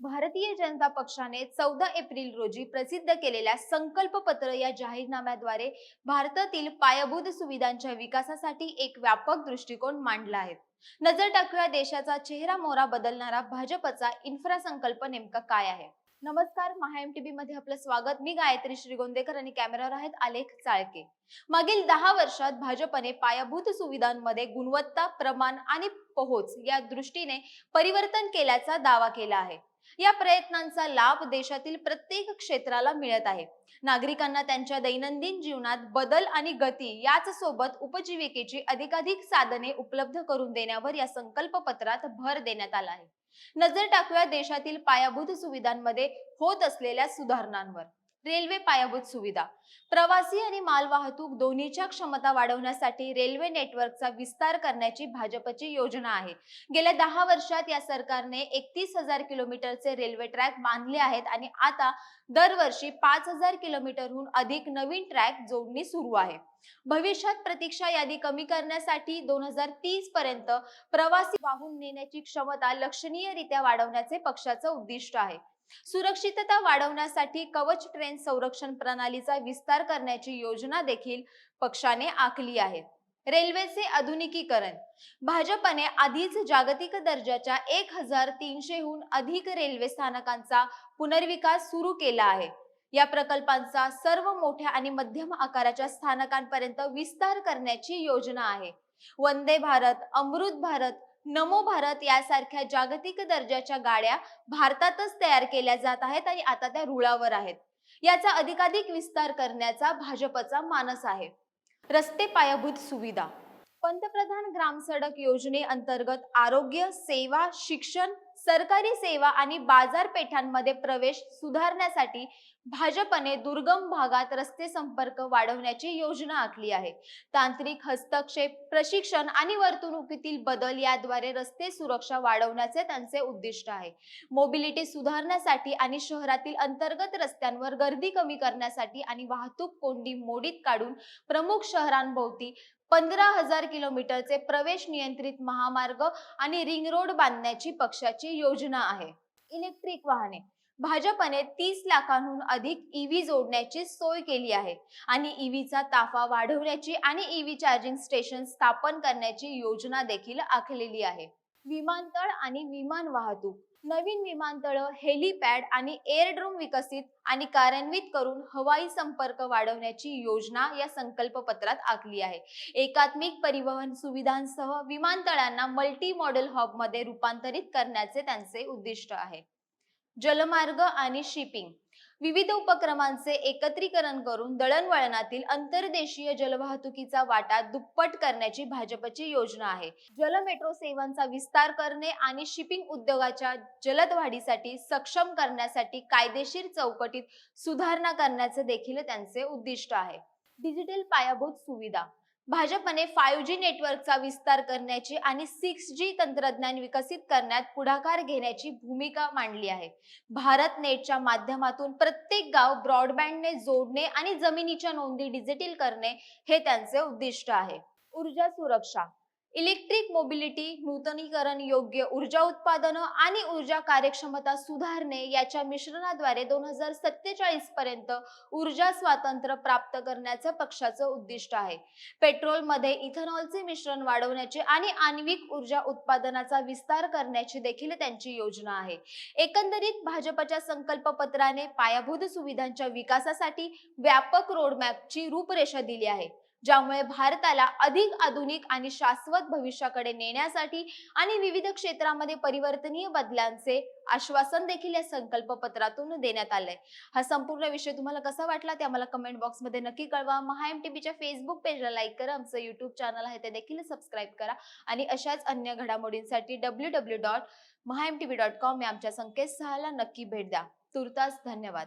भारतीय जनता पक्षाने चौदा एप्रिल रोजी प्रसिद्ध केलेल्या संकल्प पत्र या जाहीरनाम्याद्वारे भारतातील पायाभूत सुविधांच्या विकासासाठी एक व्यापक दृष्टिकोन मांडला आहे. नजर टाकूया देशाचा चेहरा मोहरा बदलणारा भाजपचा इन्फ्रा संकल्प नेमका काय आहे? नमस्कार महा एम टीव्ही मध्ये आपलं स्वागत. मी गायत्री श्रीगोंदेकर आणि कॅमेरावर आहेत आलेख चाळके. मागील दहा वर्षात भाजपने पायाभूत सुविधांमध्ये गुणवत्ता प्रमाण आणि पोहोच या दृष्टीने परिवर्तन केल्याचा दावा केला आहे. या प्रयत्नांचा लाभ देशातील प्रत्येक क्षेत्राला मिळत आहे. नागरिकांना त्यांच्या दैनंदिन जीवनात बदल आणि गती याच सोबत उपजीविकेची अधिकाधिक साधने उपलब्ध करून देण्यावर या संकल्प पत्रात भर देण्यात आला आहे. नजर टाकूया देशातील पायाभूत सुविधांमध्ये होत असलेल्या सुधारणांवर. रेल्वे पायाभूत सुविधा. प्रवासी आणि मालवाहतूक दोन्हीच्या क्षमता वाढवण्यासाठी रेल्वे नेटवर्कचा विस्तार करण्याची भाजपची योजना आहे. गेल्या दहा वर्षात या सरकारने एकतीस हजार किलोमीटरचे रेल्वे ट्रॅक बांधले आहेत आणि आता दरवर्षी पाच हजार किलोमीटरहून अधिक नवीन ट्रॅक जोडणी सुरू आहे. भविष्यात प्रतीक्षा यादी कमी करण्यासाठी दोन हजार तीस पर्यंत प्रवासी वाहून नेण्याची क्षमता लक्षणीयरित्या वाढवण्याचे पक्षाचं उद्दिष्ट आहे. सुरक्षितता वाढवण्यासाठी कवच ट्रेन संरक्षण प्रणालीचा विस्तार करण्याची योजना देखील पक्षाने आखली आहे. रेल्वेचे आधुनिकीकरण. भाजपने आधीच जागतिक दर्जाच्या एक हजार तीनशेहून अधिक रेल्वे स्थानकांचा पुनर्विकास सुरू केला आहे. या प्रकल्पांचा सर्व मोठ्या आणि मध्यम आकाराच्या स्थानकांपर्यंत विस्तार करण्याची योजना आहे. वंदे भारत अमृत भारत नमो भारत यासारख्या जागतिक दर्जाच्या गाड्या भारतातच तयार केल्या जात आहेत आणि आता त्या रुळावर आहेत. याचा अधिकाधिक विस्तार करण्याचा भाजपचा मानस आहे. रस्ते पायाभूत सुविधा. पंतप्रधान ग्राम सडक योजनेअंतर्गत आरोग्य सेवा शिक्षण सरकारी सेवा आणि बाजारपेठांमध्ये प्रवेश सुधारण्यासाठी भाजपने दुर्गम भागात रस्ते संपर्क वाढवण्याची योजना आखली आहे. तांत्रिक हस्तक्षेप प्रशिक्षण आणि वर्तणुकीतील बदल याद्वारे रस्ते सुरक्षा वाढवण्याचे त्यांचे उद्दिष्ट आहे. मोबिलिटी सुधारण्यासाठी आणि शहरातील अंतर्गत रस्त्यांवर गर्दी कमी करण्यासाठी आणि वाहतूक कोंडी मोडीत काढून प्रमुख शहरांभोवती पंधरा हजार किलोमीटरचे प्रवेश नियंत्रित महामार्ग आणि रिंग रोड बांधण्याची पक्षाची योजना आहे. इलेक्ट्रिक वाहने. भाजपने तीस लाखांहून अधिक ईव्ही जोडण्याची सोय केली आहे आणि ईव्हीचा ताफा वाढवण्याची आणि ईव्ही चार्जिंग स्टेशन स्थापन करण्याची योजना देखील आखलेली आहे. विमानतळ आणि विमान वाहतूक. नवीन विमानतळ हेलिपॅड आणि एअरड्रोम विकसित आणि कार्यान्वित करून हवाई संपर्क वाढवण्याची योजना या संकल्प पत्रात आखली आहे. एकात्मिक परिवहन सुविधांसह विमानतळांना मल्टी मॉडेल हॉबमध्ये रूपांतरित करण्याचे त्यांचे उद्दिष्ट आहे. जलमार्ग आणि शिपिंग. विविध उपक्रमांचे एकत्रीकरण करून दळणवळणातील अंतर्देशीय जलवाहतुकीचा वाटा दुप्पट करण्याची भाजपची योजना आहे. जल मेट्रो सेवांचा विस्तार करणे आणि शिपिंग उद्योगाच्या जलद वाढीसाठी सक्षम करण्यासाठी कायदेशीर चौकटीत सुधारणा करण्याचे देखील त्यांचे उद्दिष्ट आहे. डिजिटल पायाभूत सुविधा भाजपने फायव्ह जी नेटवर्कचा विस्तार करण्याची आणि सिक्स जी तंत्रज्ञान विकसित करण्यात पुढाकार घेण्याची भूमिका मांडली आहे. भारत नेटच्या माध्यमातून प्रत्येक गाव ब्रॉडबँडने जोडणे आणि जमिनीच्या नोंदी डिजिटल करणे हे त्यांचे उद्दिष्ट आहे. ऊर्जा सुरक्षा इलेक्ट्रिक मोबिलिटी नूतनीकरण योग्य ऊर्जा उत्पादनं आणि ऊर्जा कार्यक्षमता सुधारणे याच्या मिश्रणाद्वारे दोन हजार सत्तेचाळीस पर्यंत ऊर्जा स्वातंत्र्य प्राप्त करण्याचं पक्षाचं उद्दिष्ट आहे. पेट्रोलमध्ये इथेनॉलचे मिश्रण वाढवण्याचे आणि आण्विक ऊर्जा उत्पादनाचा विस्तार करण्याची देखील त्यांची योजना आहे. एकंदरीत भाजपच्या संकल्प पत्राने पायाभूत सुविधांच्या विकासासाठी व्यापक रोडमॅपची रूपरेषा दिली आहे. ज्यामुळे भारताला अधिक आधुनिक आणि शाश्वत भविष्याकडे नेण्यासाठी आणि विविध क्षेत्रामध्ये परिवर्तनीय बदलांचे आश्वासन देखील या संकल्प पत्रातून देण्यात आलंय. हा संपूर्ण विषय तुम्हाला कसा वाटला ते आम्हाला कमेंट बॉक्समध्ये नक्की कळवा. महा एम टीव्हीच्या फेसबुक पेजला लाईक करा. आमचं युट्यूब चॅनल आहे ते देखील सबस्क्राईब करा. आणि अशाच अन्य घडामोडींसाठी W W dot Maha M T dot com या आमच्या संकेतस्थळाला नक्की भेट द्या. तुर्तास धन्यवाद.